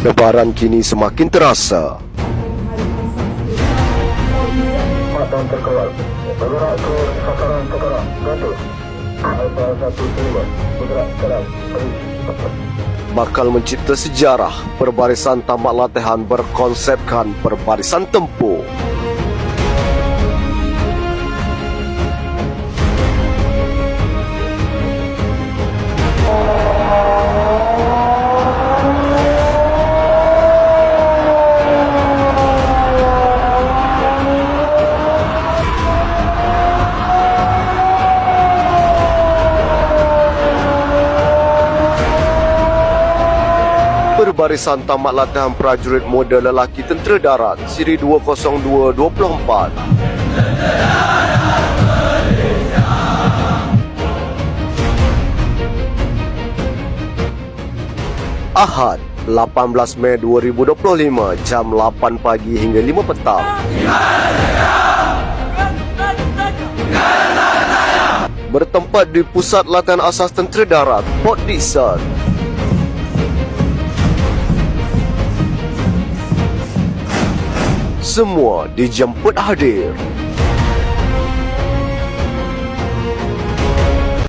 Lebaran kini semakin terasa. Patan terkawal. Bergerak ke sasaran sekarang. Gantung. Alfa 15. Bergerak sekarang. Bakal mencipta sejarah perbarisan tamat latihan berkonsepkan perbarisan tempur. Perbarisan tamat latihan prajurit muda lelaki tentera darat siri 202-24 Ahad 18 Mei 2025 jam 8 pagi hingga 5 petang. Bertempat di Pusat Latihan Asas Tentera Darat Port Dickson Semua dijemput hadir